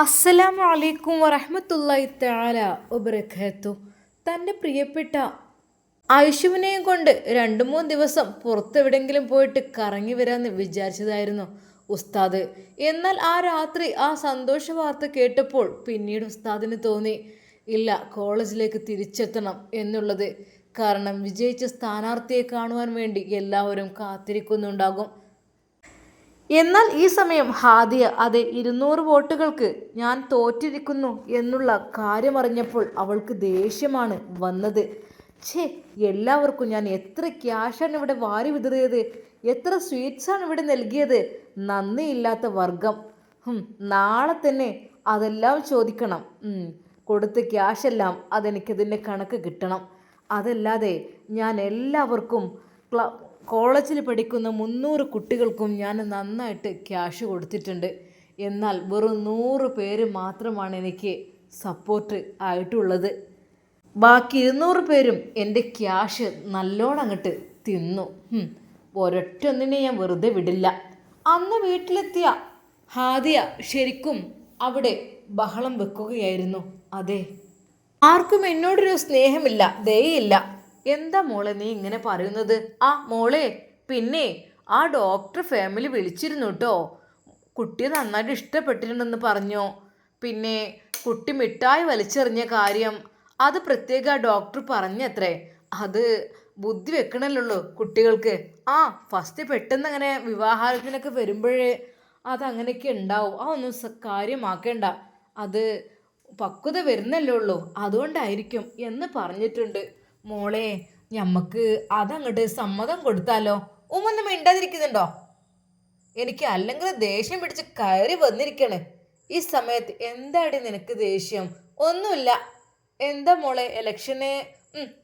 അസ്സലാമു അലൈക്കും വറഹ്മത്തുള്ളാഹി തആല വബറകാത്തു. തന്റെ പ്രിയപ്പെട്ട ഐഷുവിനെയും കൊണ്ട് രണ്ട് മൂന്ന് ദിവസം പുറത്തെവിടെങ്കിലും പോയിട്ട് കറങ്ങി വരാമെന്ന് വിചാരിച്ചതായിരുന്നു ഉസ്താദ്. എന്നാൽ ആ രാത്രി ആ സന്തോഷ വാർത്ത കേട്ടപ്പോൾ പിന്നീട് ഉസ്താദിന് തോന്നി ഇല്ല കോളേജിലേക്ക് തിരിച്ചെത്തണം എന്നുള്ളത്. കാരണം വിജയിച്ച സ്ഥാനാർത്ഥിയെ കാണുവാൻ വേണ്ടി എല്ലാവരും കാത്തിരിക്കുന്നുണ്ടാകും. എന്നാൽ ഈ സമയം ഹാദിയ അതെ ഇരുന്നൂറ് വോട്ടുകൾക്ക് ഞാൻ തോറ്റിരിക്കുന്നു എന്നുള്ള കാര്യമറിഞ്ഞപ്പോൾ അവൾക്ക് ദേഷ്യമാണ് വന്നത്. ഛേ എല്ലാവർക്കും ഞാൻ എത്ര ക്യാഷാണ് ഇവിടെ വാരി വിതറിയത്? എത്ര സ്വീറ്റ്സാണ് ഇവിടെ നൽകിയത്? നന്ദിയില്ലാത്ത വർഗം. നാളെ തന്നെ അതെല്ലാം ചോദിക്കണം. കൊടുത്ത ക്യാഷെല്ലാം അതെനിക്കതിന്റെ കണക്ക് കിട്ടണം. അതല്ലാതെ ഞാൻ എല്ലാവർക്കും കോളേജിൽ പഠിക്കുന്ന മുന്നൂറ് കുട്ടികൾക്കും ഞാൻ നന്നായിട്ട് ക്യാഷ് കൊടുത്തിട്ടുണ്ട്. എന്നാൽ വെറും നൂറ് പേര് മാത്രമാണ് എനിക്ക് സപ്പോർട്ട് ആയിട്ടുള്ളത്. ബാക്കി ഇരുന്നൂറ് പേരും എന്റെ ക്യാഷ് നല്ലോണം അങ്ങോട്ട് തിന്നു. ഒരൊറ്റൊന്നിനെ ഞാൻ വെറുതെ വിടില്ല. അന്ന് വീട്ടിലെത്തിയ ഹാദിയ ശരിക്കും അവിടെ ബഹളം വെക്കുകയായിരുന്നു. അതെ. ആർക്കും എന്നോടൊരു സ്നേഹമില്ല ദയയില്ല. എന്താ മോളെ നീ ഇങ്ങനെ പറയുന്നത്? ആ മോളെ പിന്നെ ആ ഡോക്ടർ ഫാമിലി വിളിച്ചിരുന്നു കേട്ടോ കുട്ടിയെ നന്നായിട്ട് ഇഷ്ടപ്പെട്ടിട്ടുണ്ടെന്ന് പറഞ്ഞു. പിന്നെ കുട്ടി മിഠായി വലിച്ചെറിഞ്ഞ കാര്യം അത് പ്രത്യേക ആ ഡോക്ടർ പറഞ്ഞത്രേ. അത് ബുദ്ധി വെക്കണല്ലോ കുട്ടികൾക്ക്. ആ ഫസ്റ്റ് പെട്ടെന്ന് അങ്ങനെ വിവാഹത്തിനൊക്കെ വരുമ്പോഴേ അതങ്ങനെയൊക്കെ ഉണ്ടാവും. ആ ഒന്നും കാര്യമാക്കേണ്ട. അത് പക്വത വരുന്നല്ലേ ഉള്ളൂ. അതുകൊണ്ടായിരിക്കും എന്ന് പറഞ്ഞിട്ടുണ്ട്. മോളെ ഞമ്മക്ക് അതങ്ങോട്ട് സമ്മതം കൊടുത്താലോ? ഉമ്മൊന്നും മിണ്ടാതിരിക്കുന്നുണ്ടോ? എനിക്ക് അല്ലെങ്കിൽ ദേഷ്യം പിടിച്ച് കയറി വന്നിരിക്കണേ. ഈ സമയത്ത് എന്താടി നിനക്ക് ദേഷ്യം? ഒന്നുമില്ല. എന്താ മോളെ എലക്ഷന്?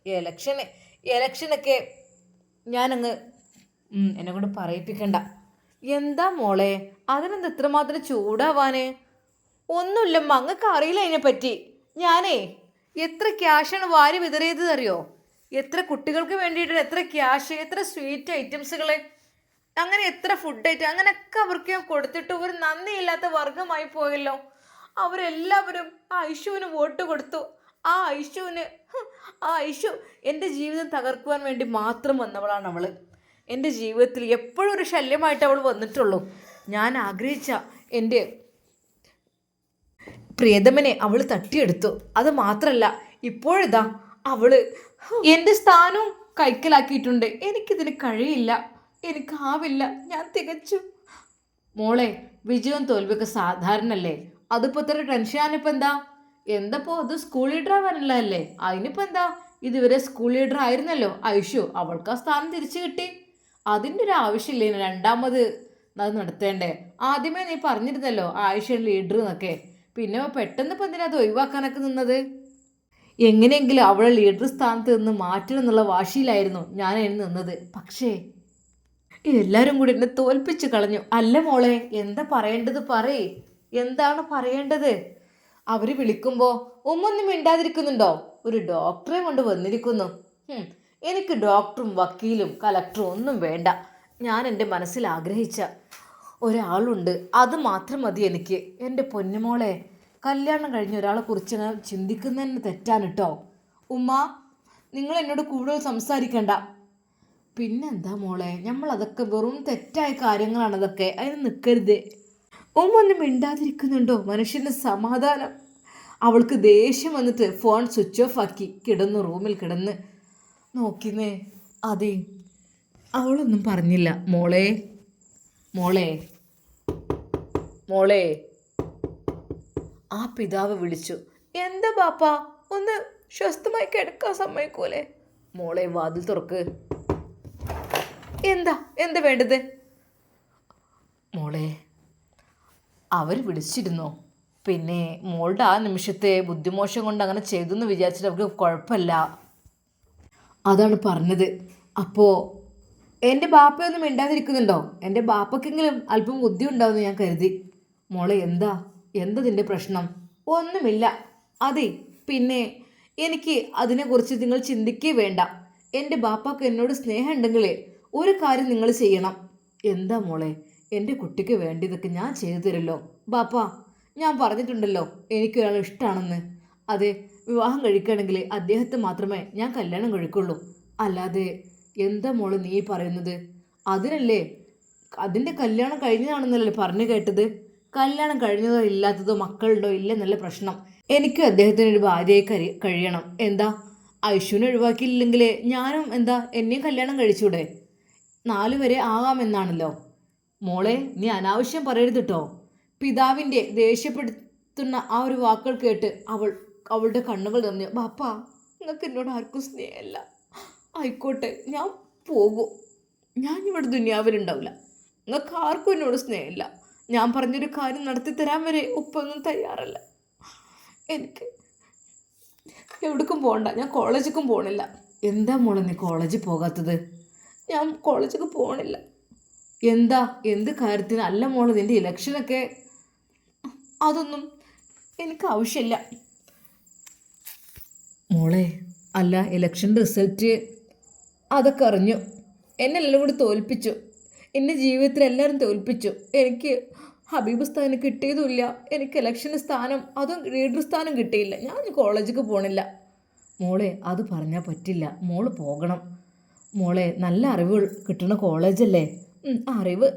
എലക്ഷന്. എലക്ഷനൊക്കെ ഞാനങ്ങ് എന്നെ കൊണ്ട് പറയിപ്പിക്കണ്ട. എന്താ മോളെ അതിനെന്ത് ഇത്രമാത്രം ചൂടാവാന്? ഒന്നുമില്ല അങ്ങക്ക് അറിയില്ല അതിനെപ്പറ്റി. ഞാനേ എത്ര ക്യാഷാണ് വാരി വിതറിയത് അറിയോ? എത്ര കുട്ടികൾക്ക് വേണ്ടിയിട്ട് എത്ര ക്യാഷ് എത്ര സ്വീറ്റ് ഐറ്റംസുകൾ അങ്ങനെ എത്ര ഫുഡ് ഐറ്റം അങ്ങനെയൊക്കെ അവർക്ക് കൊടുത്തിട്ട് ഒരു നന്ദിയില്ലാത്ത വർഗമായി പോയല്ലോ. അവരെല്ലാവരും ആ ഐഷുവിന് വോട്ട് കൊടുത്തു. ആ ഐഷുവിന് ആ ഐഷു എന്റെ ജീവിതം തകർക്കുവാൻ വേണ്ടി മാത്രം വന്നവളാണ് അവൾ എന്റെ ജീവിതത്തിൽ എപ്പോഴും ഒരു ശല്യമായിട്ട് അവൾ വന്നിട്ടുള്ളൂ. ഞാൻ ആഗ്രഹിച്ച എന്റെ പ്രിയതമനെ അവൾ തട്ടിയെടുത്തു. അത് മാത്രല്ല ഇപ്പോഴിതാ അവൾ എന്റെ സ്ഥാനവും കൈക്കലാക്കിയിട്ടുണ്ട്. എനിക്കിതിന് കഴിയില്ല. എനിക്കാവില്ല ഞാൻ തികച്ചു. മോളെ വിജയവും തോൽവിയൊക്കെ സാധാരണല്ലേ? അതിപ്പോ ഇത്ര ടെൻഷൻ ആണിപ്പോ എന്താ? എന്തപ്പോ? അത് സ്കൂൾ ലീഡർ ആവാനുള്ളതല്ലേ? അതിനിപ്പോ എന്താ? ഇതുവരെ സ്കൂൾ ലീഡർ ആയിരുന്നല്ലോ. ഐഷു അവൾക്ക് ആ സ്ഥാനം തിരിച്ചു കിട്ടി. അതിന്റെ ഒരു ആവശ്യമില്ല രണ്ടാമത്? അത് നടത്തേണ്ടേ? ആദ്യമേ നീ പറഞ്ഞിരുന്നല്ലോ ആയിഷ ലീഡർ എന്നൊക്കെ. പിന്നെ പെട്ടെന്ന് ഇപ്പം എന്തിനാ അത് ഒഴിവാക്കാനൊക്കെ നിന്നത്? എങ്ങനെയെങ്കിലും അവളെ ലീഡർ സ്ഥാനത്ത് നിന്ന് മാറ്റണം എന്നുള്ള വാശിയിലായിരുന്നു ഞാൻ അതിന് നിന്നത്. പക്ഷേ എല്ലാവരും കൂടി എന്നെ തോൽപ്പിച്ച് കളഞ്ഞു. അല്ല മോളെ എന്താ പറയേണ്ടത് പറയേ. എന്താണ് പറയേണ്ടത്? അവർ വിളിക്കുമ്പോൾ ഉമ്മൊന്നും മിണ്ടാതിരിക്കുന്നുണ്ടോ? ഒരു ഡോക്ടറെ കൊണ്ട് വന്നിരിക്കുന്നു. എനിക്ക് ഡോക്ടറും വക്കീലും കലക്ടറും ഒന്നും വേണ്ട. ഞാൻ എന്റെ മനസ്സിൽ ആഗ്രഹിച്ച ഒരാളുണ്ട്. അത് മാത്രം മതി എനിക്ക്. എന്റെ പൊന്നുമോളെ കല്യാണം കഴിഞ്ഞ ഒരാളെ കുറിച്ച് ചിന്തിക്കുന്നതിന് തെറ്റാണ് കേട്ടോ ഉമ്മ നിങ്ങൾ എന്നോട് കൂടുതൽ സംസാരിക്കണ്ട. പിന്നെന്താ മോളെ നമ്മളതൊക്കെ വെറും തെറ്റായ കാര്യങ്ങളാണ് അതൊക്കെ. അതിന് നിൽക്കരുത് ഉമ്മ ഒന്നും മിണ്ടാതിരിക്കുന്നുണ്ടോ? മനുഷ്യന്റെ സമാധാനം. അവൾക്ക് ദേഷ്യം വന്നിട്ട് ഫോൺ സ്വിച്ച് ഓഫ് ആക്കി കിടന്നു റൂമിൽ കിടന്ന് നോക്കിന്നേ. അതെ അവളൊന്നും പറഞ്ഞില്ല. മോളെ മോളെ. മോളെ. ആ പിതാവ് വിളിച്ചു. എന്താ ബാപ്പ? ഒന്ന് സ്വസ്ഥമായി കിടക്കാൻ സമ്മതിക്കൂലേ? മോളെ വാതിൽ തുറക്ക്. എന്താ? എന്താ വേണ്ടത്? മോളെ അവർ വിളിച്ചിരുന്നോ. പിന്നെ മോളുടെ ആ നിമിഷത്തെ ബുദ്ധിമോശം കൊണ്ട് അങ്ങനെ ചെയ്തു എന്ന് വിചാരിച്ചിട്ട് അവർക്ക് കുഴപ്പമില്ല. അതാണ് പറഞ്ഞത്. അപ്പോൾ എന്റെ ബാപ്പയൊന്നും മിണ്ടാതിരിക്കുന്നുണ്ടോ? എന്റെ ബാപ്പക്കെങ്കിലും അല്പം ബുദ്ധി ഉണ്ടാവുമെന്ന് ഞാൻ കരുതി. മോളെ എന്താ? എന്താ നിന്റെ പ്രശ്നം? ഒന്നുമില്ല. അതെ പിന്നെ എനിക്ക് അതിനെക്കുറിച്ച് നിങ്ങൾ ചിന്തിക്കേ വേണ്ട. എന്റെ ബാപ്പാക്ക് എന്നോട് സ്നേഹം ഒരു കാര്യം നിങ്ങൾ ചെയ്യണം. എന്താ മോളെ എന്റെ കുട്ടിക്ക് വേണ്ടിയതൊക്കെ ഞാൻ ചെയ്തു തരല്ലോ ബാപ്പ ഞാൻ പറഞ്ഞിട്ടുണ്ടല്ലോ എനിക്ക് ഒരാൾ ഇഷ്ടമാണെന്ന് അതെ വിവാഹം കഴിക്കുകയാണെങ്കിൽ അദ്ദേഹത്തെ മാത്രമേ ഞാൻ കല്യാണം കഴിക്കുള്ളൂ. അല്ലാതെ എന്താ മോൾ നീ പറയുന്നത്? അതിനല്ലേ? അതിന്റെ കല്യാണം കഴിഞ്ഞതാണെന്നല്ലേ പറഞ്ഞു കേട്ടത്? കല്യാണം കഴിഞ്ഞതോ ഇല്ലാത്തതോ മക്കളുണ്ടോ ഇല്ല നല്ല പ്രശ്നം. എനിക്ക് അദ്ദേഹത്തിന് ഒരു ഭാര്യയെ കഴി കഴിയണം. എന്താ? ഐശുവിനെ ഒഴിവാക്കിയില്ലെങ്കിൽ ഞാനും എന്താ എന്നെയും കല്യാണം കഴിച്ചൂടെ? നാലു വരെ ആകാമെന്നാണല്ലോ മോളെ നീ അനാവശ്യം പറയരുത് കേട്ടോ പിതാവിന്റെ ദേഷ്യപ്പെടുത്തുന്ന ആ ഒരു വാക്കുകൾ കേട്ട് അവൾ അവളുടെ കണ്ണുകൾ നിറഞ്ഞു. ബാപ്പ നിങ്ങൾക്ക് എന്നോട് ആർക്കും സ്നേഹമല്ല. ആയിക്കോട്ടെ ഞാൻ പോകും. ഞാൻ ഇവിടെ ദുനിയാവിലുണ്ടാവില്ല. നിങ്ങൾക്ക് ആർക്കും എന്നോട് സ്നേഹമില്ല. ഞാൻ പറഞ്ഞൊരു കാര്യം നടത്തി തരാൻ വരെ ഒപ്പൊന്നും തയ്യാറല്ല. എനിക്ക് എവിടേക്കും പോകണ്ട ഞാൻ കോളേജിലേക്കും പോകണില്ല എന്താ മോളെ നീ കോളേജിൽ പോകാത്തത്? ഞാൻ കോളേജിലേക്ക് പോകണില്ല എന്താ? എന്ത് കാര്യത്തിന്? അല്ല മോളെ നിന്റെ ഇലക്ഷനൊക്കെ അതൊന്നും എനിക്ക് ആവശ്യമില്ല. മോളെ അല്ല ഇലക്ഷൻ റിസൾട്ട് അതൊക്കെ അറിഞ്ഞു. എന്നെ എല്ലാം കൂടി തോൽപ്പിച്ചു. എന്റെ ജീവിതത്തിൽ എല്ലാവരും തോൽപ്പിച്ചു. എനിക്ക് ഹബീബ് സ്ഥാനം കിട്ടിയതുമില്ല. എനിക്ക് ഇലക്ഷന് സ്ഥാനം അതും ലീഡർ സ്ഥാനം കിട്ടിയില്ല. ഞാൻ കോളേജിലേക്ക് പോകണില്ല മോളെ അത് പറഞ്ഞാൽ പറ്റില്ല. മോൾ പോകണം. മോളെ നല്ല അറിവ് കിട്ടുന്ന കോളേജല്ലേ അറിവ്.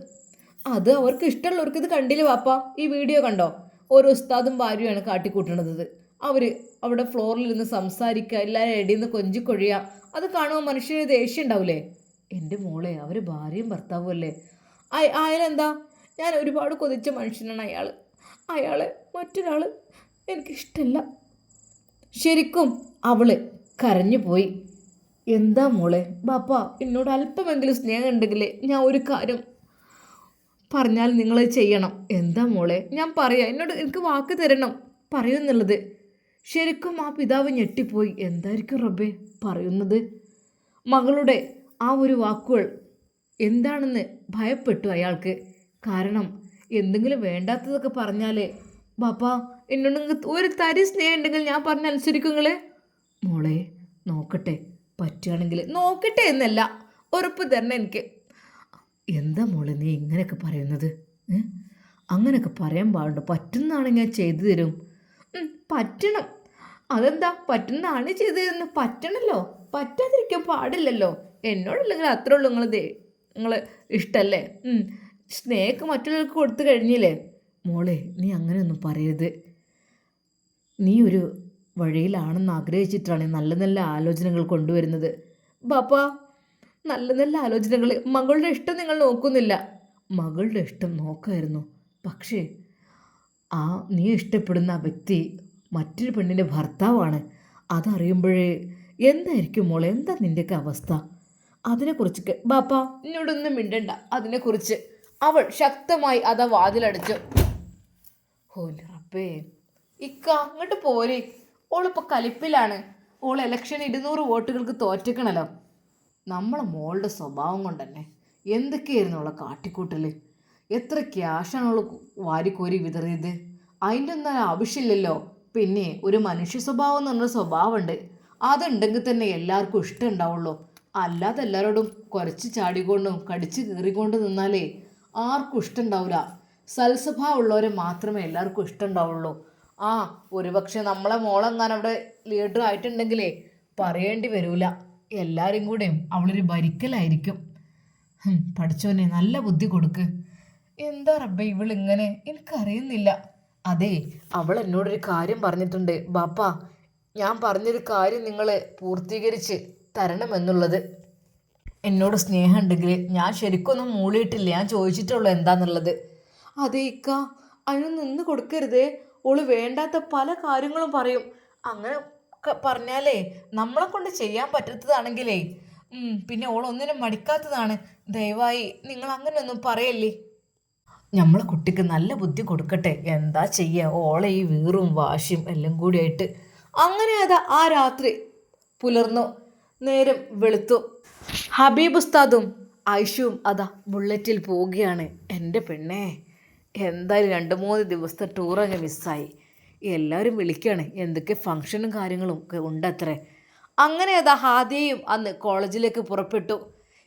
അത് അവർക്ക് ഇഷ്ടമുള്ളവർക്ക് ഇത് കണ്ടില്ല വാപ്പ? ഈ വീഡിയോ കണ്ടോ? ഓരോ ഉസ്താദും ഭാര്യയാണ് കാട്ടിക്കൂട്ടണത്. അവർ അവിടെ ഫ്ലോറിലിരുന്ന് സംസാരിക്കുക എല്ലാവരും ഇടയിൽ നിന്ന് കൊഞ്ചിക്കൊഴിയുക അത് കാണുമ്പോൾ മനുഷ്യന് ദേഷ്യം ഉണ്ടാവില്ലേ എന്റെ മോളെ അവർ ഭാര്യയും ഭർത്താവും അല്ലേ അയ- അയാളെന്താ ഞാൻ ഒരുപാട് കൊതിച്ച മനുഷ്യനാണ് അയാൾ അയാളെ മറ്റൊരാൾ എനിക്കിഷ്ടമല്ല ശരിക്കും അവൾ കരഞ്ഞു പോയി. എന്താ മോളെ? ബാപ്പ എന്നോട് അല്പമെങ്കിലും സ്നേഹം ഉണ്ടെങ്കിൽ ഞാൻ ഒരു കാര്യം പറഞ്ഞാൽ നിങ്ങൾ ചെയ്യണം. എന്താ മോളെ? ഞാൻ പറയാം. എന്നോട് എനിക്ക് വാക്ക് തരണം. പറയുന്നുള്ളത് ശരിക്കും ആ പിതാവ് ഞെട്ടിപ്പോയി. എന്തായിരിക്കും റബ്ബേ പറയുന്നത്? മകളുടെ ആ ഒരു വാക്കുകൾ എന്താണെന്ന് ഭയപ്പെട്ടു അയാൾക്ക്. കാരണം എന്തെങ്കിലും വേണ്ടാത്തതൊക്കെ പറഞ്ഞാലേ ബാപ്പ എന്നോട് നിങ്ങൾക്ക് ഒരു തരി സ്നേഹം ഉണ്ടെങ്കിൽ ഞാൻ പറഞ്ഞ അനുസരിക്കും നിങ്ങൾ മോളെ നോക്കട്ടെ. പറ്റുകയാണെങ്കിൽ നോക്കട്ടെ എന്നല്ല. ഉറപ്പ് തരണം എനിക്ക്. എന്താ മോളെ നീ ഇങ്ങനെയൊക്കെ പറയുന്നത്? അങ്ങനെയൊക്കെ പറയാൻ പാടുണ്ട്? പറ്റുന്നതാണെങ്കിൽ ഞാൻ ചെയ്തു തരും. പറ്റണം. അതെന്താ? പറ്റുന്നതാണ് ചെയ്തു തരുന്നത് പറ്റണല്ലോ. പറ്റാതിരിക്കാൻ പാടില്ലല്ലോ. എന്നോടല്ലെങ്കിൽ അത്രേ ഉള്ളൂ നിങ്ങൾ ദേ നിങ്ങൾ ഇഷ്ടമല്ലേ സ്നേഹക്ക് മറ്റുള്ളവർക്ക് കൊടുത്തു കഴിഞ്ഞില്ലേ? മോളെ നീ അങ്ങനെയൊന്നും പറയരുത്. നീ ഒരു വഴിയിലാണെന്ന് ആഗ്രഹിച്ചിട്ടാണ് നല്ല നല്ല ആലോചനകൾ കൊണ്ടുവരുന്നത്. ബാപ്പ നല്ല നല്ല ആലോചനകൾ മകളുടെ ഇഷ്ടം നിങ്ങൾ നോക്കുന്നില്ല. മകളുടെ ഇഷ്ടം നോക്കായിരുന്നു. പക്ഷേ ആ നീ ഇഷ്ടപ്പെടുന്ന ആ വ്യക്തി മറ്റൊരു പെണ്ണിന്റെ ഭർത്താവാണ്. അതറിയുമ്പോഴേ എന്തായിരിക്കും മോളെ? എന്താ നിന്റെയൊക്കെ അവസ്ഥ? അതിനെക്കുറിച്ച് ബാപ്പ എന്നോടൊന്നും മിണ്ടണ്ട. അതിനെക്കുറിച്ച് അവൾ ശക്തമായി അതാ വാതിലടിച്ചു. ഓലെ ഇക്ക അങ്ങോട്ട് പോരെ. ഓളിപ്പോൾ കലിപ്പിലാണ്. ഓൾ ഇലക്ഷൻ ഇരുന്നൂറ് വോട്ടുകൾക്ക് തോറ്റിക്കണല്ലോ. നമ്മളെ മോളുടെ സ്വഭാവം കൊണ്ടന്നെ എന്തൊക്കെയായിരുന്നു അവളെ കാട്ടിക്കൂട്ടൽ എത്ര ക്യാഷാണ് അവൾ വാരിക്കോരി വിതറിയത്? അതിന്റെ ഒന്നും ആവശ്യമില്ലല്ലോ. പിന്നെ ഒരു മനുഷ്യ സ്വഭാവം എന്ന് പറഞ്ഞ സ്വഭാവമുണ്ട്. അതുണ്ടെങ്കിൽ തന്നെ എല്ലാവർക്കും ഇഷ്ടം ഉണ്ടാവുള്ളൂ. അല്ലാതെ എല്ലാവരോടും കുറച്ച് ചാടിക്കൊണ്ടും കടിച്ച് കീറിക്കൊണ്ട് നിന്നാലേ ആർക്കും ഇഷ്ടം ഉണ്ടാവില്ല സൽസ്വഭാവമുള്ളവരെ മാത്രമേ എല്ലാവർക്കും ഇഷ്ടം ഉണ്ടാവുള്ളൂ. ആ ഒരുപക്ഷെ നമ്മളെ മോളെങ്ങാനും അവിടെ ലീഡർ ആയിട്ടുണ്ടെങ്കിലേ പറയേണ്ടി വരൂല. എല്ലാവരും കൂടെയും അവളൊരു ഭരിക്കലായിരിക്കും. പഠിച്ചോനെ നല്ല ബുദ്ധി കൊടുക്ക്. എന്താ റബ്ബെ ഇവളിങ്ങനെ? എനിക്കറിയുന്നില്ല. അതെ അവൾ എന്നോടൊരു കാര്യം പറഞ്ഞിട്ടുണ്ട്. ബാപ്പ ഞാൻ പറഞ്ഞൊരു കാര്യം നിങ്ങൾ പൂർത്തീകരിച്ച് തരണമെന്നുള്ളത്. എന്നോട് സ്നേഹമുണ്ടെങ്കിൽ ഞാൻ ശരിക്കൊന്നും മൂളിയിട്ടില്ല. ഞാൻ ചോദിച്ചിട്ടുള്ളൂ എന്താന്നുള്ളത്. അതെ ഇക്ക. അതിന് നിന്ന് കൊടുക്കരുതേ. ഓൾ വേണ്ടാത്ത പല കാര്യങ്ങളും പറയും. അങ്ങനെ പറഞ്ഞാലേ നമ്മളെ കൊണ്ട് ചെയ്യാൻ പറ്റാത്തതാണെങ്കിലേ. പിന്നെ ഓളൊന്നിനും മടിക്കാത്തതാണ്. ദയവായി നിങ്ങൾ അങ്ങനെയൊന്നും പറയല്ലേ? നമ്മളെ കുട്ടിക്ക് നല്ല ബുദ്ധി കൊടുക്കട്ടെ. എന്താ ചെയ്യുക ഓളെ ഈ വീറും വാശിയും എല്ലാം കൂടിയായിട്ട് അങ്ങനെ അതാ ആ രാത്രി പുലർന്നു. നേരം വെളുത്തു. ഹബീബ് ഉസ്താദും ഐഷുവും അതാ ബുള്ളറ്റിൽ പോവുകയാണ്. എന്റെ പെണ്ണേ എന്തായാലും രണ്ട് മൂന്ന് ദിവസത്തെ ടൂറങ്ങ് മിസ്സായി എല്ലാവരും വിളിക്കുകയാണ് എന്തൊക്കെ ഫങ്ഷനും കാര്യങ്ങളും ഒക്കെ ഉണ്ടത്രേ. അങ്ങനെ അതാ ഹാദിയയും അന്ന് കോളേജിലേക്ക് പുറപ്പെട്ടു.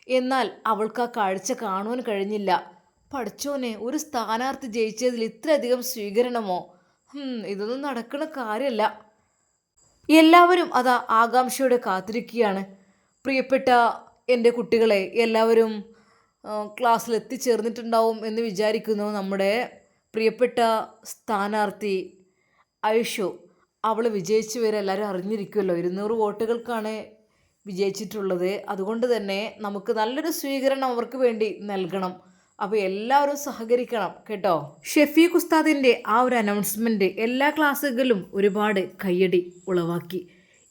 എന്നാൽ അവൾക്ക് ആ കാഴ്ച കാണുവാൻ കഴിഞ്ഞില്ല. പഠിച്ചോനെ ഒരു സ്ഥാനാർത്ഥി ജയിച്ചതിൽ ഇത്രയധികം സ്വീകരണമോ? ഇതൊന്നും നടക്കുന്ന കാര്യമല്ല എല്ലാവരും അതാ ആകാംക്ഷയോടെ കാത്തിരിക്കുകയാണ്. പ്രിയപ്പെട്ട എന്റെ കുട്ടികളെ എല്ലാവരും ക്ലാസ്സിൽ എത്തിച്ചേർന്നിട്ടുണ്ടാവും എന്ന് വിചാരിക്കുന്നു നമ്മുടെ പ്രിയപ്പെട്ട സ്ഥാനാർത്ഥി ഐഷു. അവൾ വിജയിച്ചു വരെ എല്ലാവരും അറിഞ്ഞിരിക്കുമല്ലോ ഇരുന്നൂറ് വോട്ടുകൾക്കാണ് വിജയിച്ചിട്ടുള്ളത്. അതുകൊണ്ട് തന്നെ നമുക്ക് നല്ലൊരു സ്വീകരണം അവർക്ക് വേണ്ടി നൽകണം. അപ്പോൾ എല്ലാവരും സഹകരിക്കണം കേട്ടോ? ഷെഫീഖ് ഉസ്താദിന്റെ ആ ഒരു അനൗൺസ്മെന്റ് എല്ലാ ക്ലാസ്സുകളിലും ഒരുപാട് കയ്യടി ഉളവാക്കി.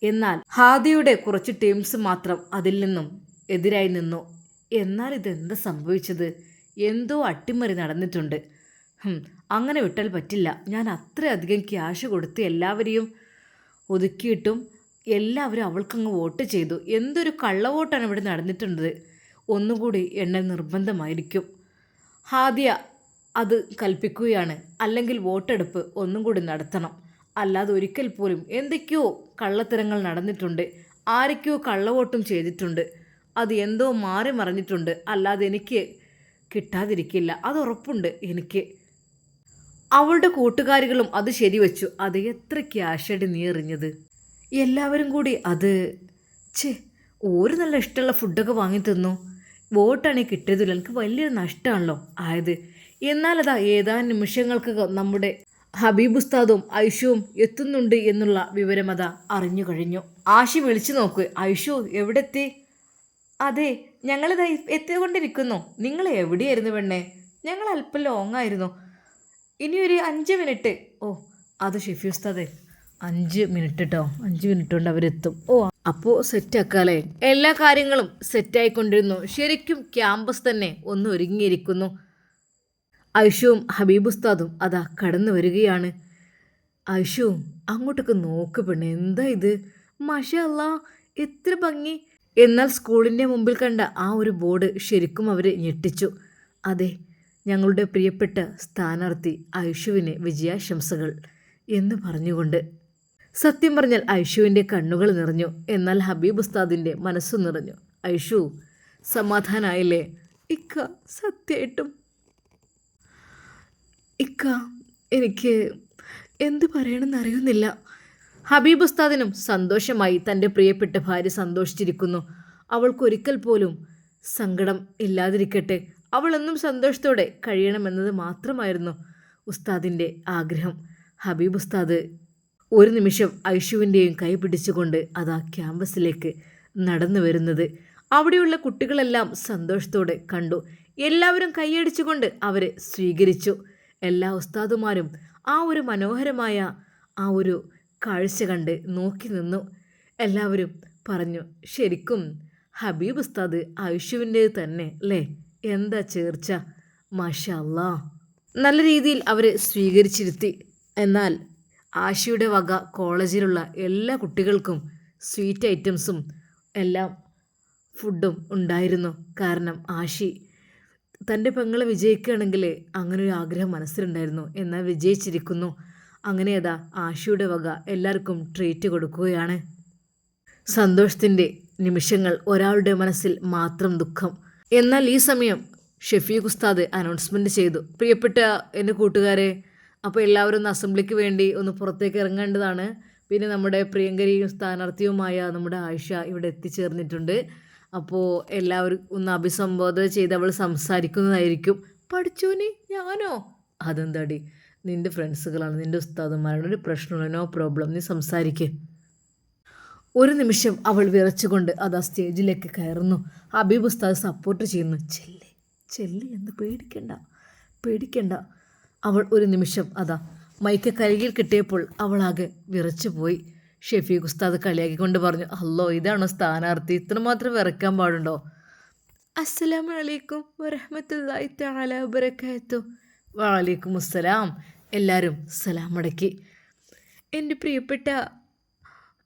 എന്നാൽ ഹാദിയുടെ കുറച്ച് ടീംസ് മാത്രം അതിൽ നിന്നും എതിരായി നിന്നു. എന്നാൽ ഇതെന്താ സംഭവിച്ചത്? എന്തോ അട്ടിമറി നടന്നിട്ടുണ്ട്. അങ്ങനെ വിട്ടാൽ പറ്റില്ല. ഞാൻ അത്രയധികം ക്യാഷ് കൊടുത്ത് എല്ലാവരെയും ഒതുക്കിയിട്ടും എല്ലാവരും അവൾക്കങ്ങ് വോട്ട് ചെയ്തു. എന്തൊരു കള്ളവോട്ടാണ് ഇവിടെ നടന്നിട്ടുള്ളത്? ഒന്നുകൂടി എണ്ണൽ നിർബന്ധമായിരിക്കും. ഹാദിയ അത് കൽപ്പിക്കുകയാണ്. അല്ലെങ്കിൽ വോട്ടെടുപ്പ് ഒന്നും കൂടി നടത്തണം. അല്ലാതെ ഒരിക്കൽ പോലും എന്തൊക്കെയോ കള്ളത്തരങ്ങൾ നടന്നിട്ടുണ്ട്. ആരൊക്കെയോ കള്ളവോട്ടും ചെയ്തിട്ടുണ്ട്. അത് എന്തോ മാറി മറിഞ്ഞിട്ടുണ്ട്. അല്ലാതെ എനിക്ക് കിട്ടാതിരിക്കില്ല. അത് ഉറപ്പുണ്ട് എനിക്ക്. അവളുടെ കൂട്ടുകാരികളും അത് ശരിവെച്ചു. അത് എത്ര ക്യാഷടി നീ എറിഞ്ഞത്? എല്ലാവരും കൂടി അത് ഛേ ഒരു നല്ല ഇഷ്ടമുള്ള ഫുഡൊക്കെ വാങ്ങി തന്നു. വോട്ടാണെങ്കിൽ കിട്ടിയതില്ല എനിക്ക് വലിയൊരു നഷ്ടമാണല്ലോ ആയത്. എന്നാലതാ ഏതാനും നിമിഷങ്ങൾക്ക് നമ്മുടെ ഹബീബ് ഉസ്താദും ഐഷുവും എത്തുന്നുണ്ട് എന്നുള്ള വിവരം അതാ അറിഞ്ഞു കഴിഞ്ഞു. ആശി വിളിച്ചു നോക്ക്. ഐഷു എവിടെ എത്തി അതെ ഞങ്ങളിതാ എത്തിക്കൊണ്ടിരിക്കുന്നു. നിങ്ങൾ എവിടെയായിരുന്നു പെണ്ണേ? ഞങ്ങൾ അല്പം ലോങ് ആയിരുന്നു. ഇനി ഒരു അഞ്ച് മിനിറ്റ് ഓ അത് ഷെഫി ഉസ്താദേ. അഞ്ച് മിനിറ്റ് കേട്ടോ അഞ്ച് മിനിറ്റ് കൊണ്ട് അവരെത്തും. ഓ അപ്പോൾ സെറ്റാക്കാല്ലേ? എല്ലാ കാര്യങ്ങളും സെറ്റായിക്കൊണ്ടിരുന്നു. ശരിക്കും ക്യാമ്പസ് തന്നെ ഒന്ന് ഒരുങ്ങിയിരിക്കുന്നു. ഐഷുവും ഹബീബ് ഉസ്താദും അതാ കടന്നു വരികയാണ്. ഐഷുവും അങ്ങോട്ടൊക്കെ നോക്ക് പെണ്ണ് എന്താ ഇത്? മഷല്ല എത്ര ഭംഗി. എന്നാൽ സ്കൂളിന്റെ മുമ്പിൽ കണ്ട ആ ഒരു ബോർഡ് ശരിക്കും അവർ ഞെട്ടിച്ചു. അതെ ഞങ്ങളുടെ പ്രിയപ്പെട്ട സ്ഥാനാർത്ഥി ഐഷുവിന് വിജയാശംസകൾ എന്ന് പറഞ്ഞുകൊണ്ട് സത്യം പറഞ്ഞാൽ ഐഷുവിന്റെ കണ്ണുകൾ നിറഞ്ഞു. എന്നാൽ ഹബീബ് ഉസ്താദിന്റെ മനസ്സു നിറഞ്ഞു. ഐഷു സമാധാനായില്ലേ? ഇക്ക സത്യമായിട്ടും ഇക്ക എനിക്ക് എന്ത് പറയണമെന്ന് അറിയുന്നില്ല. ഹബീബ് ഉസ്താദിനും സന്തോഷമായി തന്റെ പ്രിയപ്പെട്ട ഭാര്യ സന്തോഷിച്ചിരിക്കുന്നു. അവൾക്കൊരിക്കൽ പോലും സങ്കടം ഇല്ലാതിരിക്കട്ടെ. അവളെന്നും സന്തോഷത്തോടെ കഴിയണമെന്നത് മാത്രമായിരുന്നു ഉസ്താദിന്റെ ആഗ്രഹം. ഹബീബ് ഉസ്താദ് ഒരു നിമിഷം ഐഷുവിന്റെയും കൈ പിടിച്ചുകൊണ്ട് അതാ ക്യാമ്പസിലേക്ക് നടന്നു വരുന്നത്. അവിടെയുള്ള കുട്ടികളെല്ലാം സന്തോഷത്തോടെ കണ്ടു. എല്ലാവരും കൈയടിച്ചുകൊണ്ട് അവരെ സ്വീകരിച്ചു. എല്ലാ ഉസ്താദുമാരും ആ ഒരു മനോഹരമായ ആ ഒരു കാഴ്ച കണ്ട് നോക്കി നിന്നു. എല്ലാവരും പറഞ്ഞു ശരിക്കും ഹബീബ് ഉസ്താദ് ആയുഷുവിന്റേത് തന്നെ അല്ലേ? എന്താ ചേർച്ച? മാഷല്ലാ നല്ല രീതിയിൽ അവരെ സ്വീകരിച്ചിരുത്തി. എന്നാൽ ആഷിയുടെ വക കോളേജിലുള്ള എല്ലാ കുട്ടികൾക്കും സ്വീറ്റ് ഐറ്റംസും എല്ലാം ഫുഡും ഉണ്ടായിരുന്നു. കാരണം ആശി തന്റെ പെങ്ങളെ വിജയിക്കുകയാണെങ്കിൽ അങ്ങനെ ഒരു ആഗ്രഹം മനസ്സിലുണ്ടായിരുന്നു. എന്നാൽ വിജയിച്ചിരിക്കുന്നു. അങ്ങനെ അതാ ആശയുടെ വക എല്ലാവർക്കും ട്രീറ്റ് കൊടുക്കുകയാണ്. സന്തോഷത്തിന്റെ നിമിഷങ്ങൾ ഒരാളുടെ മനസ്സിൽ മാത്രം ദുഃഖം. എന്നാൽ ഈ സമയം ഷെഫീഖ് ഉസ്താദ് അനൗൺസ്മെന്റ് ചെയ്തു. പ്രിയപ്പെട്ട എന്റെ കൂട്ടുകാരെ അപ്പോൾ എല്ലാവരും ഒന്ന് അസംബ്ലിക്ക് വേണ്ടി ഒന്ന് പുറത്തേക്ക് ഇറങ്ങേണ്ടതാണ്. പിന്നെ നമ്മുടെ പ്രിയങ്കരിയും സ്ഥാനാർത്ഥിയുമായ നമ്മുടെ ആയിഷ ഇവിടെ എത്തിച്ചേർന്നിട്ടുണ്ട്. അപ്പോൾ എല്ലാവരും ഒന്ന് അഭിസംബോധന ചെയ്ത് അവൾ സംസാരിക്കുന്നതായിരിക്കും. പഠിച്ചോനെ ഞാനോ? അതെന്താടി? നിന്റെ ഫ്രണ്ട്സുകളാണ് നിന്റെ ഉസ്താദന്മാരാണ്. ഒരു പ്രശ്നമുള്ള നോ പ്രോബ്ലം നീ സംസാരിക്കേ. ഒരു നിമിഷം അവൾ വിറച്ചുകൊണ്ട് അത് ആ സ്റ്റേജിലേക്ക് കയറുന്നു. ഹബീബ് ഉസ്താദ് സപ്പോർട്ട് ചെയ്യുന്നു. ചെല്ലി ചെല്ലി എന്ന് പേടിക്കണ്ട പേടിക്കണ്ട. അവൾ ഒരു നിമിഷം അതാ മൈക്ക് കരകിൽ കിട്ടിയപ്പോൾ അവളാകെ വിറച്ചു പോയി. ഷെഫീഖ് ഉസ്താദ് കളിയാക്കിക്കൊണ്ട് പറഞ്ഞു അല്ലോ ഇതാണോ സ്ഥാനാർത്ഥി? ഇത്രമാത്രം വിറക്കാൻ പാടുണ്ടോ? അസ്സലാമു അലൈക്കും വരഹമത്തല്ലായി തആല വബറകാത്തു വഅലൈക്കും അസ്സലാം എല്ലാവരും സലാം മടക്കി എന്റെ പ്രിയപ്പെട്ട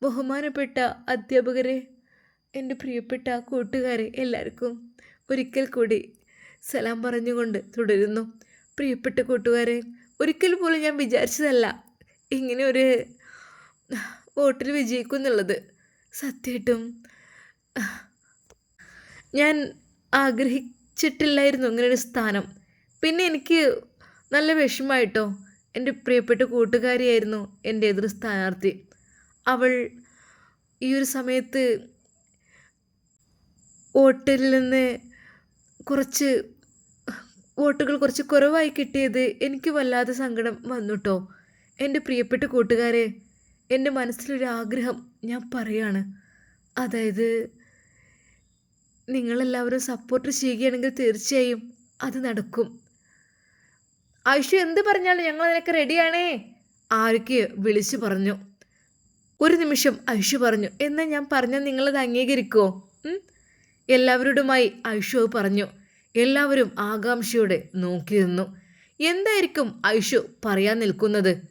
ബഹുമാനപ്പെട്ട അധ്യാപകരെ എന്റെ പ്രിയപ്പെട്ട കൂട്ടുകാരെ എല്ലാവർക്കും ഒരിക്കൽ കൂടി സലാം പറഞ്ഞുകൊണ്ട് തുടരുന്നു. പ്രിയപ്പെട്ട കൂട്ടുകാരെ ഒരിക്കൽ പോലും ഞാൻ വിചാരിച്ചതല്ല ഇങ്ങനെ ഒരു വോട്ടിൽ വിജയിക്കും എന്നുള്ളത്. സത്യമായിട്ടും ഞാൻ ആഗ്രഹിച്ചിട്ടില്ലായിരുന്നു ഇങ്ങനെ ഒരു സ്ഥാനം. പിന്നെ എനിക്ക് നല്ല വിഷമമായിട്ടോ എന്റെ പ്രിയപ്പെട്ട കൂട്ടുകാരിയായിരുന്നു എന്റെ എതിർ സ്ഥാനാർത്ഥി. അവൾ ഈ ഒരു സമയത്ത് വോട്ടിൽ നിന്ന് കുറച്ച് വോട്ടുകൾ കുറച്ച് കുറവായി കിട്ടിയത് എനിക്ക് വല്ലാതെ സങ്കടം വന്നുട്ടോ. എന്റെ പ്രിയപ്പെട്ട കൂട്ടുകാരെ എന്റെ മനസ്സിലൊരാഗ്രഹം ഞാൻ പറയാണ്. അതായത് നിങ്ങളെല്ലാവരും സപ്പോർട്ട് ചെയ്യുകയാണെങ്കിൽ തീർച്ചയായും അത് നടക്കും. ഐഷു എന്ത് പറഞ്ഞാലും ഞങ്ങൾ അതിനൊക്കെ റെഡിയാണേ ആരൊക്കെ വിളിച്ചു പറഞ്ഞു. ഒരു നിമിഷം ഐഷു പറഞ്ഞു എന്നാൽ ഞാൻ പറഞ്ഞാൽ നിങ്ങളത് അംഗീകരിക്കുമോ? എല്ലാവരോടുമായി ഐഷു പറഞ്ഞു. എല്ലാവരും ആകാംക്ഷയോടെ നോക്കിയിരുന്നു എന്തായിരിക്കും ഐഷു പറയാൻ നിൽക്കുന്നത്?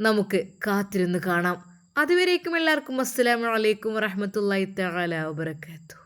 നമുക്ക് കാത്തിരുന്ന് കാണാം. അതുവരേക്കും എല്ലാവർക്കും അസ്സലാമു അലൈക്കും തലാ വബറകാതുഹു.